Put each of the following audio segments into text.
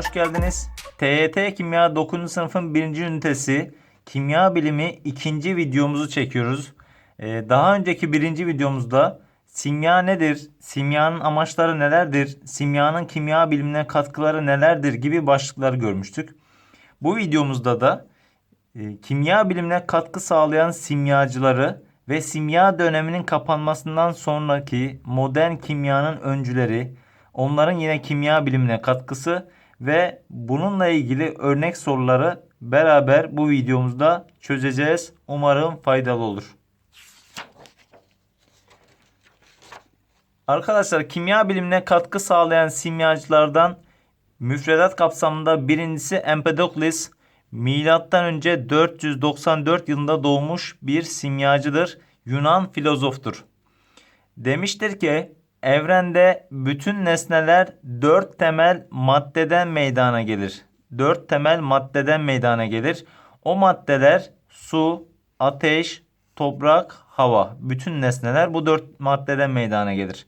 hoş geldiniz. TYT Kimya 9. sınıfın 1. ünitesi Kimya Bilimi 2. videomuzu çekiyoruz. Ee, daha önceki 1. videomuzda simya nedir, simyanın amaçları nelerdir, simyanın kimya bilimine katkıları nelerdir gibi başlıklar görmüştük. Bu videomuzda da e, kimya bilimine katkı sağlayan simyacıları ve simya döneminin kapanmasından sonraki modern kimyanın öncüleri, onların yine kimya bilimine katkısı ve bununla ilgili örnek soruları beraber bu videomuzda çözeceğiz. Umarım faydalı olur. Arkadaşlar kimya bilimine katkı sağlayan simyacılardan müfredat kapsamında birincisi Empedokles milattan önce 494 yılında doğmuş bir simyacıdır. Yunan filozoftur. Demiştir ki evrende bütün nesneler dört temel maddeden meydana gelir. Dört temel maddeden meydana gelir. O maddeler su, ateş, toprak, hava. Bütün nesneler bu dört maddeden meydana gelir.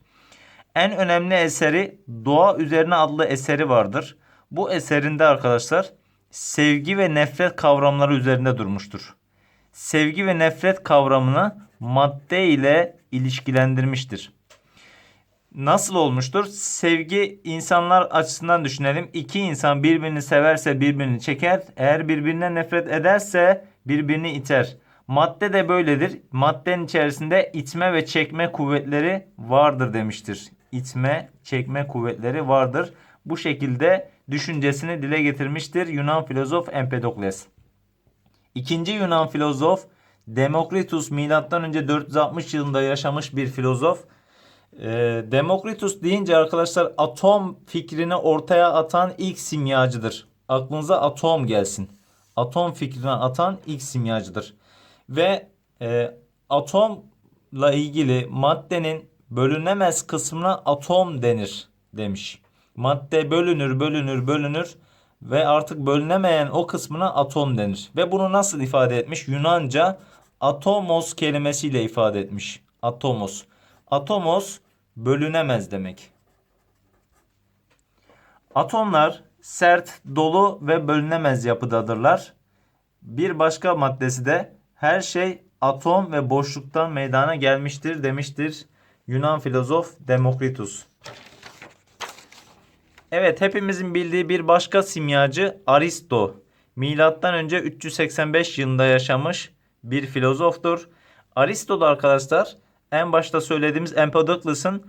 En önemli eseri Doğa Üzerine adlı eseri vardır. Bu eserinde arkadaşlar sevgi ve nefret kavramları üzerinde durmuştur. Sevgi ve nefret kavramını madde ile ilişkilendirmiştir. Nasıl olmuştur? Sevgi insanlar açısından düşünelim. İki insan birbirini severse birbirini çeker. Eğer birbirine nefret ederse birbirini iter. Madde de böyledir. Maddenin içerisinde itme ve çekme kuvvetleri vardır demiştir. İtme, çekme kuvvetleri vardır. Bu şekilde düşüncesini dile getirmiştir Yunan filozof Empedokles. İkinci Yunan filozof Demokritus önce 460 yılında yaşamış bir filozof. Ee, Demokritus deyince arkadaşlar atom fikrini ortaya atan ilk simyacıdır. Aklınıza atom gelsin. Atom fikrini atan ilk simyacıdır. Ve e, atomla ilgili maddenin bölünemez kısmına atom denir demiş. Madde bölünür, bölünür, bölünür ve artık bölünemeyen o kısmına atom denir. Ve bunu nasıl ifade etmiş? Yunanca atomos kelimesiyle ifade etmiş. Atomos. Atomos bölünemez demek. Atomlar sert, dolu ve bölünemez yapıdadırlar. Bir başka maddesi de her şey atom ve boşluktan meydana gelmiştir demiştir Yunan filozof Demokritus. Evet hepimizin bildiği bir başka simyacı Aristo. Milattan önce 385 yılında yaşamış bir filozoftur. Aristo da arkadaşlar en başta söylediğimiz Empedokles'ın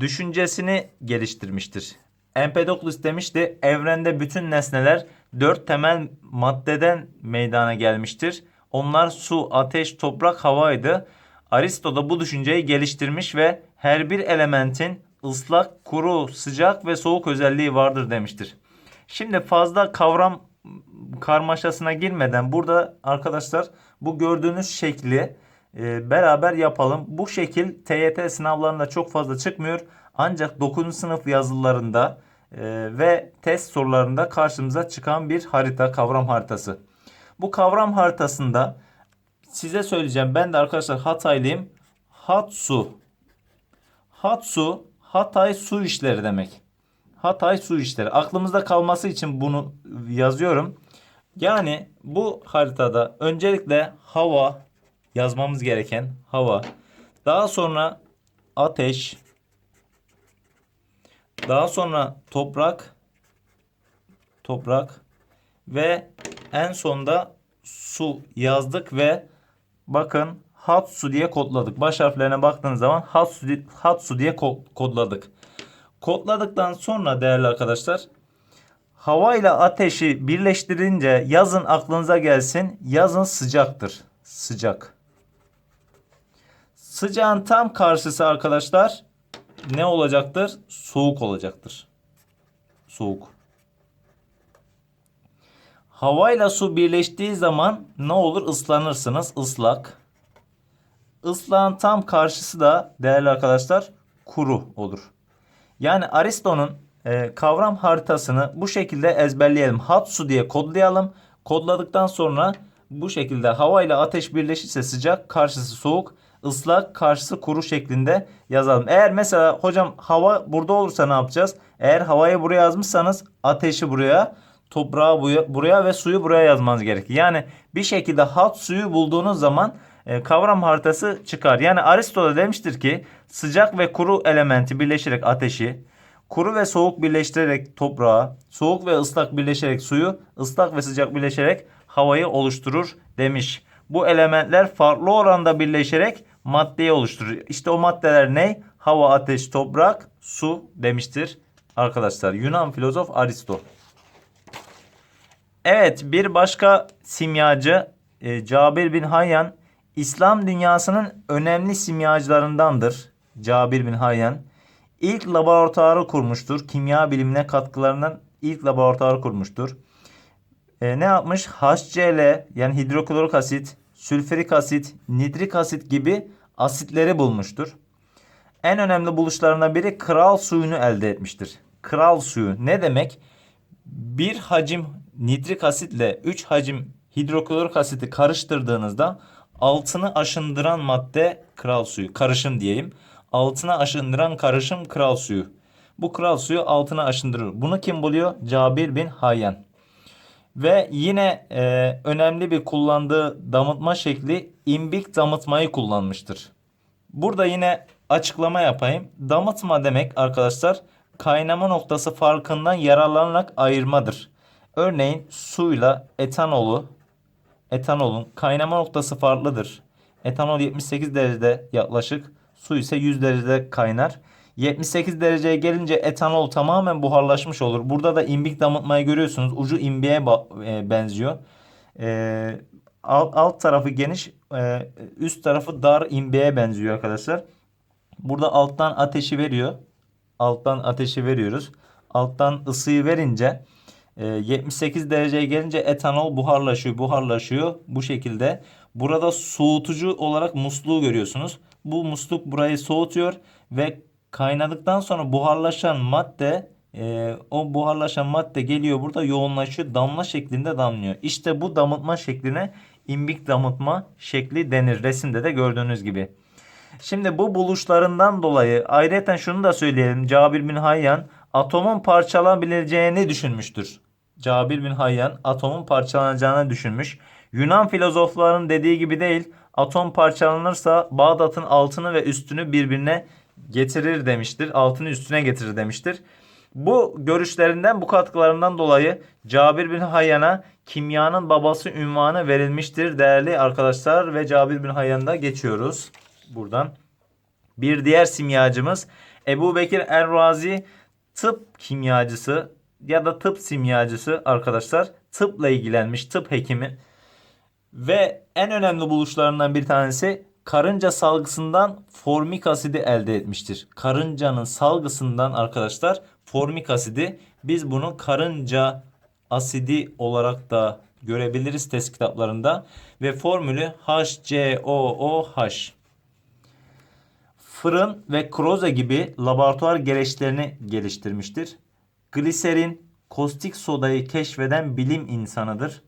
düşüncesini geliştirmiştir. Empedokles demişti evrende bütün nesneler dört temel maddeden meydana gelmiştir. Onlar su, ateş, toprak, havaydı. Aristo da bu düşünceyi geliştirmiş ve her bir elementin ıslak, kuru, sıcak ve soğuk özelliği vardır demiştir. Şimdi fazla kavram karmaşasına girmeden burada arkadaşlar bu gördüğünüz şekli beraber yapalım. Bu şekil TYT sınavlarında çok fazla çıkmıyor. Ancak 9. sınıf yazılarında e, ve test sorularında karşımıza çıkan bir harita, kavram haritası. Bu kavram haritasında size söyleyeceğim. Ben de arkadaşlar Hataylıyım. Hatsu. Hatsu Hatay su işleri demek. Hatay su işleri. Aklımızda kalması için bunu yazıyorum. Yani bu haritada öncelikle hava yazmamız gereken hava. Daha sonra ateş. Daha sonra toprak. Toprak. Ve en sonda su yazdık ve bakın Hatsu diye kodladık. Baş harflerine baktığınız zaman Hatsu, Hatsu diye kodladık. Kodladıktan sonra değerli arkadaşlar hava ile ateşi birleştirince yazın aklınıza gelsin. Yazın sıcaktır. Sıcak. Sıcağın tam karşısı arkadaşlar ne olacaktır? Soğuk olacaktır. Soğuk. Havayla su birleştiği zaman ne olur? Islanırsınız. Islak. Islağın tam karşısı da değerli arkadaşlar kuru olur. Yani Aristo'nun e, kavram haritasını bu şekilde ezberleyelim. Hatsu diye kodlayalım. Kodladıktan sonra bu şekilde hava ile ateş birleşirse sıcak, karşısı soğuk, ıslak, karşısı kuru şeklinde yazalım. Eğer mesela hocam hava burada olursa ne yapacağız? Eğer havayı buraya yazmışsanız ateşi buraya, toprağı buraya, ve suyu buraya yazmanız gerekir. Yani bir şekilde hat suyu bulduğunuz zaman e, kavram haritası çıkar. Yani Aristo demiştir ki sıcak ve kuru elementi birleşerek ateşi, kuru ve soğuk birleştirerek toprağı, soğuk ve ıslak birleşerek suyu, ıslak ve sıcak birleşerek havayı oluşturur demiş. Bu elementler farklı oranda birleşerek maddeyi oluşturur. İşte o maddeler ne? Hava, ateş, toprak, su demiştir arkadaşlar. Yunan filozof Aristo. Evet bir başka simyacı e, Cabir bin Hayyan İslam dünyasının önemli simyacılarındandır. Cabir bin Hayyan ilk laboratuvarı kurmuştur. Kimya bilimine katkılarından ilk laboratuvarı kurmuştur. E, ne yapmış? HCl yani hidroklorik asit, sülfürik asit, nitrik asit gibi asitleri bulmuştur. En önemli buluşlarından biri kral suyunu elde etmiştir. Kral suyu ne demek? Bir hacim nitrik asitle 3 hacim hidroklorik asiti karıştırdığınızda altını aşındıran madde kral suyu. Karışım diyeyim. Altına aşındıran karışım kral suyu. Bu kral suyu altına aşındırır. Bunu kim buluyor? Cabir bin Hayyan. Ve yine e, önemli bir kullandığı damıtma şekli imbik damıtmayı kullanmıştır. Burada yine açıklama yapayım. Damıtma demek arkadaşlar kaynama noktası farkından yararlanarak ayırmadır. Örneğin suyla etanolu, etanolun kaynama noktası farklıdır. Etanol 78 derecede yaklaşık, su ise 100 derecede kaynar. 78 dereceye gelince etanol tamamen buharlaşmış olur. Burada da imbik damıtmayı görüyorsunuz. Ucu imbiğe e, benziyor. E, alt, alt tarafı geniş, e, üst tarafı dar imbiğe benziyor arkadaşlar. Burada alttan ateşi veriyor. Alttan ateşi veriyoruz. Alttan ısıyı verince 78 dereceye gelince etanol buharlaşıyor, buharlaşıyor bu şekilde. Burada soğutucu olarak musluğu görüyorsunuz. Bu musluk burayı soğutuyor ve kaynadıktan sonra buharlaşan madde e, o buharlaşan madde geliyor burada yoğunlaşıyor damla şeklinde damlıyor. İşte bu damıtma şekline imbik damıtma şekli denir. Resimde de gördüğünüz gibi. Şimdi bu buluşlarından dolayı ayrıca şunu da söyleyelim. Cabir bin Hayyan atomun parçalanabileceğini düşünmüştür. Cabir bin Hayyan atomun parçalanacağını düşünmüş. Yunan filozofların dediği gibi değil. Atom parçalanırsa Bağdat'ın altını ve üstünü birbirine getirir demiştir. Altını üstüne getirir demiştir. Bu görüşlerinden, bu katkılarından dolayı Cabir bin Hayyan'a kimyanın babası ünvanı verilmiştir değerli arkadaşlar ve Cabir bin Hayyan'da geçiyoruz buradan. Bir diğer simyacımız Ebu Bekir Er-Razi tıp kimyacısı ya da tıp simyacısı arkadaşlar. Tıpla ilgilenmiş tıp hekimi. Ve en önemli buluşlarından bir tanesi karınca salgısından formik asidi elde etmiştir. Karıncanın salgısından arkadaşlar formik asidi biz bunu karınca asidi olarak da görebiliriz test kitaplarında ve formülü HCOOH. Fırın ve kroza gibi laboratuvar gereçlerini geliştirmiştir. Gliserin, kostik sodayı keşfeden bilim insanıdır.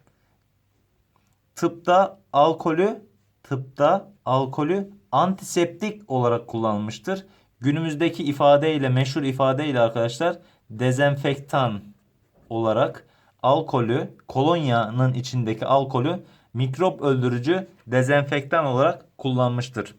Tıpta alkolü, tıpta alkolü antiseptik olarak kullanılmıştır. Günümüzdeki ifadeyle, meşhur ifadeyle arkadaşlar dezenfektan olarak alkolü, kolonyanın içindeki alkolü mikrop öldürücü dezenfektan olarak kullanmıştır.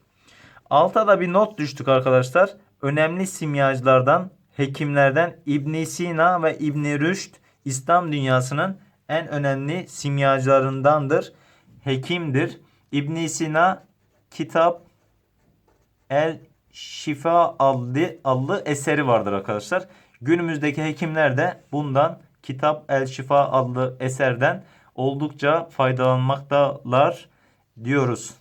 Alta da bir not düştük arkadaşlar. Önemli simyacılardan, hekimlerden İbn Sina ve İbn Rüşd İslam dünyasının en önemli simyacılarındandır. Hekimdir. İbn Sina kitap El Şifa adlı, adlı eseri vardır arkadaşlar. Günümüzdeki hekimler de bundan kitap El Şifa adlı eserden oldukça faydalanmaktalar diyoruz.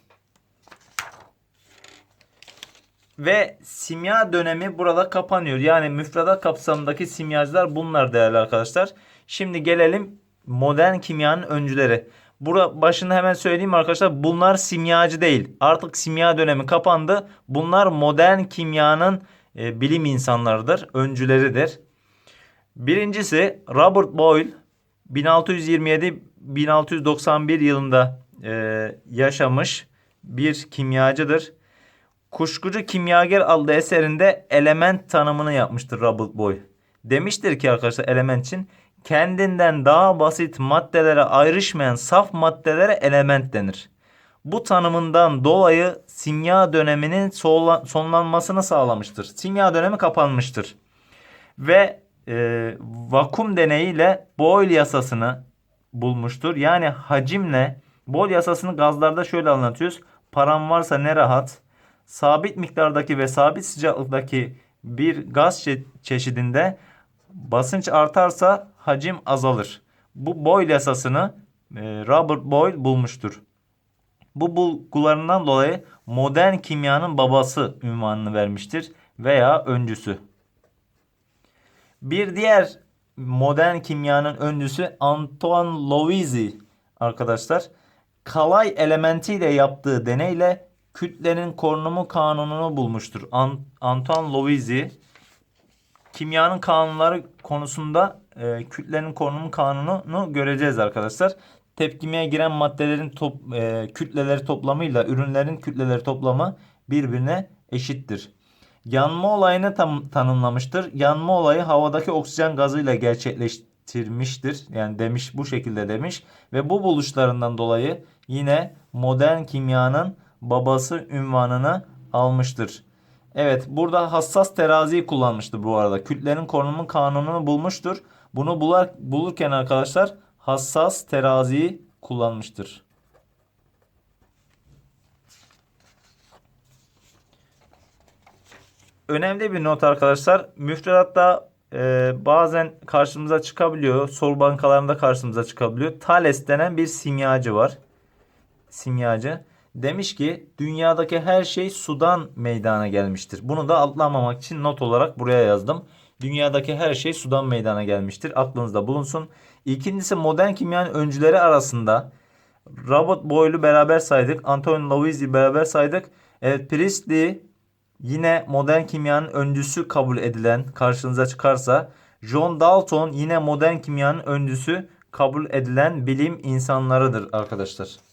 Ve simya dönemi burada kapanıyor. Yani müfredat kapsamındaki simyacılar bunlar değerli arkadaşlar. Şimdi gelelim modern kimyanın öncüleri. Burada başında hemen söyleyeyim arkadaşlar. Bunlar simyacı değil. Artık simya dönemi kapandı. Bunlar modern kimyanın e, bilim insanlarıdır. Öncüleridir. Birincisi Robert Boyle 1627-1691 yılında e, yaşamış bir kimyacıdır. Kuşkucu Kimyager adlı eserinde element tanımını yapmıştır Robert Boyle. Demiştir ki arkadaşlar element için kendinden daha basit maddelere ayrışmayan saf maddelere element denir. Bu tanımından dolayı simya döneminin sonlanmasını sağlamıştır. Simya dönemi kapanmıştır. Ve e, vakum deneyiyle Boyle yasasını bulmuştur. Yani hacimle Boyle yasasını gazlarda şöyle anlatıyoruz. Param varsa ne rahat. Sabit miktardaki ve sabit sıcaklıktaki bir gaz çe- çeşidinde basınç artarsa hacim azalır. Bu Boyle yasasını e, Robert Boyle bulmuştur. Bu bulgularından dolayı modern kimyanın babası ünvanını vermiştir veya öncüsü. Bir diğer modern kimyanın öncüsü Antoine Lavoisier arkadaşlar. Kalay elementiyle yaptığı deneyle kütlenin korunumu kanununu bulmuştur. An- Antoine Lavoisier kimyanın kanunları konusunda e, kütlenin korunumu kanununu göreceğiz arkadaşlar. Tepkimeye giren maddelerin top, e, kütleleri toplamıyla ürünlerin kütleleri toplamı birbirine eşittir. Yanma olayını tam, tanımlamıştır. Yanma olayı havadaki oksijen gazıyla gerçekleştirmiştir. Yani demiş bu şekilde demiş ve bu buluşlarından dolayı yine modern kimyanın babası ünvanını almıştır. Evet burada hassas teraziyi kullanmıştır bu arada. Kütlenin korunumu kanununu bulmuştur. Bunu bular, bulurken arkadaşlar hassas teraziyi kullanmıştır. Önemli bir not arkadaşlar. Müfredatta e, bazen karşımıza çıkabiliyor. Soru bankalarında karşımıza çıkabiliyor. Thales denen bir simyacı var. Simyacı. Demiş ki dünyadaki her şey sudan meydana gelmiştir. Bunu da atlamamak için not olarak buraya yazdım. Dünyadaki her şey sudan meydana gelmiştir. Aklınızda bulunsun. İkincisi modern kimyanın öncüleri arasında Robert Boyle'u beraber saydık. Antoine Lavoisier'i beraber saydık. Evet Priestley yine modern kimyanın öncüsü kabul edilen karşınıza çıkarsa John Dalton yine modern kimyanın öncüsü kabul edilen bilim insanlarıdır arkadaşlar.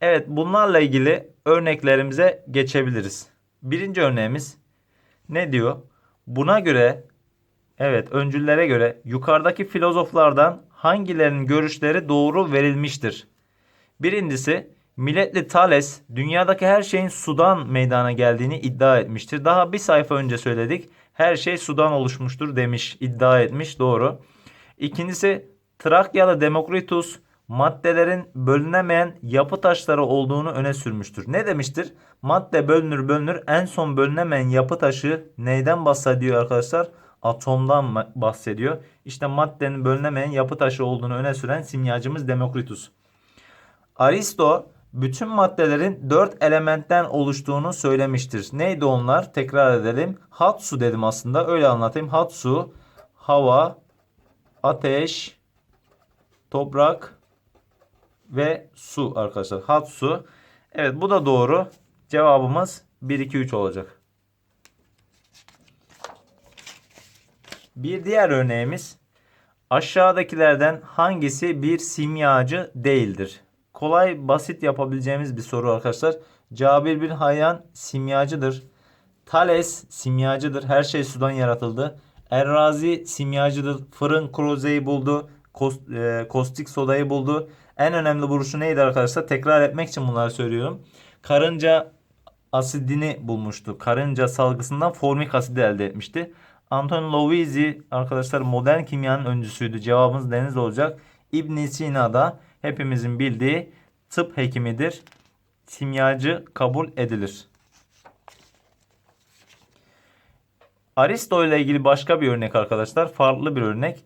Evet bunlarla ilgili örneklerimize geçebiliriz. Birinci örneğimiz ne diyor? Buna göre evet öncüllere göre yukarıdaki filozoflardan hangilerinin görüşleri doğru verilmiştir? Birincisi Milletli Thales dünyadaki her şeyin sudan meydana geldiğini iddia etmiştir. Daha bir sayfa önce söyledik. Her şey sudan oluşmuştur demiş, iddia etmiş. Doğru. İkincisi Trakyalı Demokritus maddelerin bölünemeyen yapı taşları olduğunu öne sürmüştür. Ne demiştir? Madde bölünür bölünür en son bölünemeyen yapı taşı neyden bahsediyor arkadaşlar? Atomdan bahsediyor. İşte maddenin bölünemeyen yapı taşı olduğunu öne süren simyacımız Demokritus. Aristo bütün maddelerin dört elementten oluştuğunu söylemiştir. Neydi onlar? Tekrar edelim. Hat su dedim aslında. Öyle anlatayım. Hat su, hava, ateş, toprak ve su arkadaşlar. Hat su. Evet bu da doğru. Cevabımız 1 2 3 olacak. Bir diğer örneğimiz aşağıdakilerden hangisi bir simyacı değildir? Kolay basit yapabileceğimiz bir soru arkadaşlar. Cabir bin Hayyan simyacıdır. Thales simyacıdır. Her şey sudan yaratıldı. Errazi simyacıdır. Fırın klozeyi buldu. Kost, e, kostik sodayı buldu. En önemli buluşu neydi arkadaşlar? Tekrar etmek için bunları söylüyorum. Karınca asidini bulmuştu. Karınca salgısından formik asidi elde etmişti. Anton Lavoisier arkadaşlar modern kimyanın öncüsüydü. Cevabımız deniz olacak. İbn Sina da hepimizin bildiği tıp hekimidir. Simyacı kabul edilir. Aristo ile ilgili başka bir örnek arkadaşlar. Farklı bir örnek.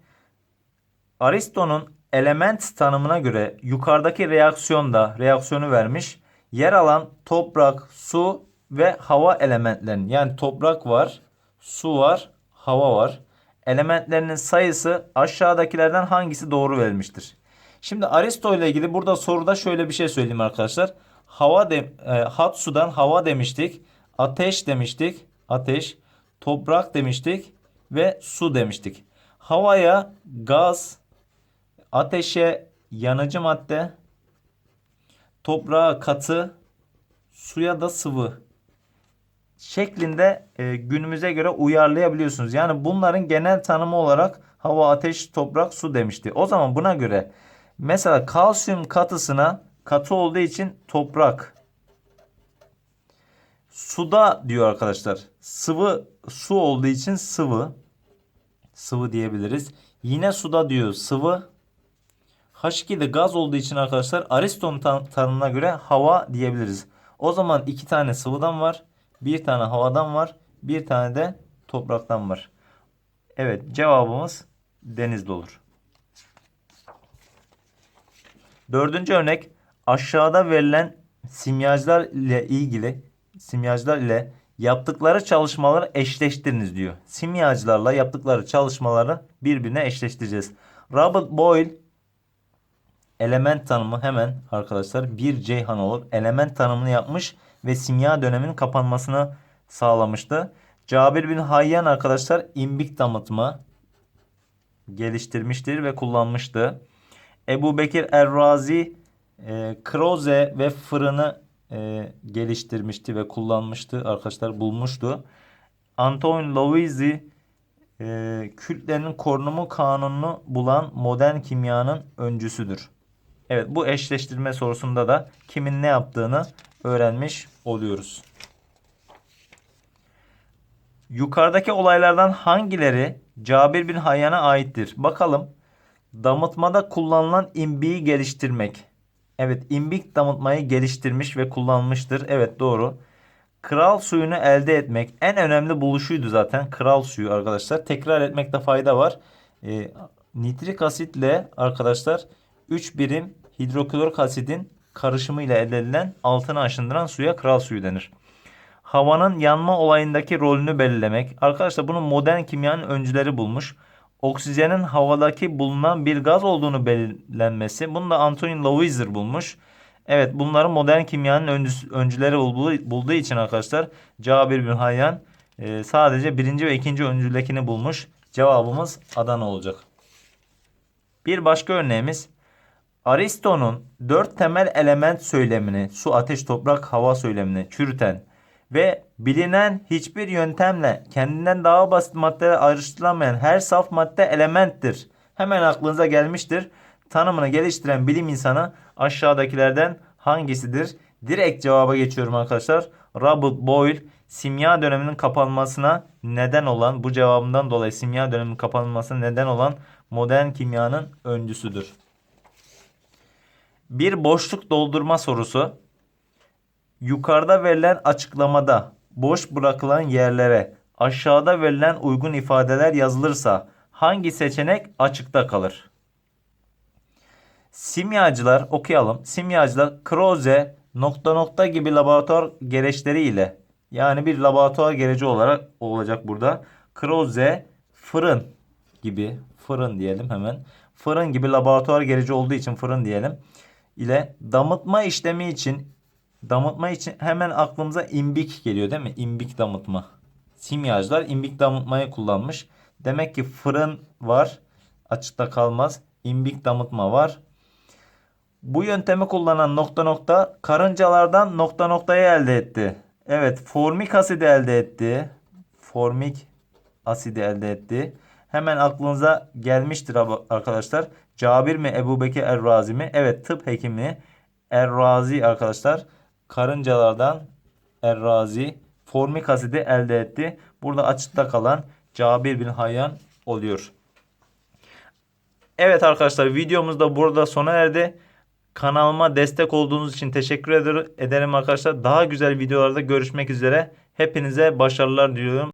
Aristo'nun element tanımına göre yukarıdaki reaksiyonda reaksiyonu vermiş. Yer alan toprak, su ve hava elementlerinin yani toprak var, su var, hava var. Elementlerinin sayısı aşağıdakilerden hangisi doğru verilmiştir? Şimdi Aristo ile ilgili burada soruda şöyle bir şey söyleyeyim arkadaşlar. Hava de, e, hat sudan hava demiştik. Ateş demiştik. Ateş. Toprak demiştik. Ve su demiştik. Havaya gaz, ateşe yanıcı madde, toprağa katı, suya da sıvı şeklinde e, günümüze göre uyarlayabiliyorsunuz. Yani bunların genel tanımı olarak hava, ateş, toprak, su demişti. O zaman buna göre mesela kalsiyum katısına katı olduğu için toprak. Suda diyor arkadaşlar. Sıvı su olduğu için sıvı. Sıvı diyebiliriz. Yine suda diyor sıvı. H2'de gaz olduğu için arkadaşlar Ariston tan- tanımına göre hava diyebiliriz. O zaman iki tane sıvıdan var. Bir tane havadan var. Bir tane de topraktan var. Evet cevabımız denizde olur. Dördüncü örnek aşağıda verilen simyacılar ile ilgili simyacılar ile yaptıkları çalışmaları eşleştiriniz diyor. Simyacılarla yaptıkları çalışmaları birbirine eşleştireceğiz. Robert Boyle element tanımı hemen arkadaşlar bir Ceyhan olur. Element tanımını yapmış ve simya döneminin kapanmasını sağlamıştı. Cabir bin Hayyan arkadaşlar imbik damıtma geliştirmiştir ve kullanmıştı. Ebu Bekir Errazi e, kroze ve fırını e, geliştirmişti ve kullanmıştı. Arkadaşlar bulmuştu. Antoine Lavoisier e, kütlenin korunumu kanununu bulan modern kimyanın öncüsüdür. Evet bu eşleştirme sorusunda da kimin ne yaptığını öğrenmiş oluyoruz. Yukarıdaki olaylardan hangileri Cabir bin Hayyan'a aittir? Bakalım. Damıtmada kullanılan imbiği geliştirmek. Evet imbik damıtmayı geliştirmiş ve kullanmıştır. Evet doğru. Kral suyunu elde etmek en önemli buluşuydu zaten. Kral suyu arkadaşlar. Tekrar etmekte fayda var. Ee, nitrik asitle arkadaşlar 3 birim hidroklorik asidin karışımıyla elde edilen altını aşındıran suya kral suyu denir. Havanın yanma olayındaki rolünü belirlemek. Arkadaşlar bunu modern kimyanın öncüleri bulmuş. Oksijenin havadaki bulunan bir gaz olduğunu belirlenmesi. Bunu da Antoine Lavoisier bulmuş. Evet bunları modern kimyanın öncüleri bulduğu, bulduğu için arkadaşlar Cabir bin Hayyan e, sadece birinci ve ikinci öncüdekini bulmuş. Cevabımız Adana olacak. Bir başka örneğimiz Aristo'nun dört temel element söylemini su, ateş, toprak, hava söylemini çürüten ve bilinen hiçbir yöntemle kendinden daha basit maddeler ayrıştırılamayan her saf madde elementtir. Hemen aklınıza gelmiştir. Tanımını geliştiren bilim insanı aşağıdakilerden hangisidir? Direkt cevaba geçiyorum arkadaşlar. Robert Boyle simya döneminin kapanmasına neden olan bu cevabından dolayı simya döneminin kapanmasına neden olan modern kimyanın öncüsüdür. Bir boşluk doldurma sorusu. Yukarıda verilen açıklamada boş bırakılan yerlere aşağıda verilen uygun ifadeler yazılırsa hangi seçenek açıkta kalır? Simyacılar okuyalım. Simyacılar Kroze nokta nokta gibi laboratuvar gereçleri ile yani bir laboratuvar gereci olarak olacak burada. Kroze fırın gibi fırın diyelim hemen. Fırın gibi laboratuvar gereci olduğu için fırın diyelim. İle damıtma işlemi için damıtma için hemen aklımıza imbik geliyor değil mi? İmbik damıtma. Simyacılar imbik damıtmayı kullanmış. Demek ki fırın var. Açıkta kalmaz. İmbik damıtma var. Bu yöntemi kullanan nokta nokta karıncalardan nokta noktayı elde etti. Evet formik asidi elde etti. Formik asidi elde etti. Hemen aklınıza gelmiştir arkadaşlar. Cabir mi Ebu Bekir Errazi mi? Evet tıp hekimi Errazi arkadaşlar. Karıncalardan Errazi formik asidi elde etti. Burada açıkta kalan Cabir bin Hayyan oluyor. Evet arkadaşlar videomuz da burada sona erdi. Kanalıma destek olduğunuz için teşekkür ederim arkadaşlar. Daha güzel videolarda görüşmek üzere. Hepinize başarılar diliyorum.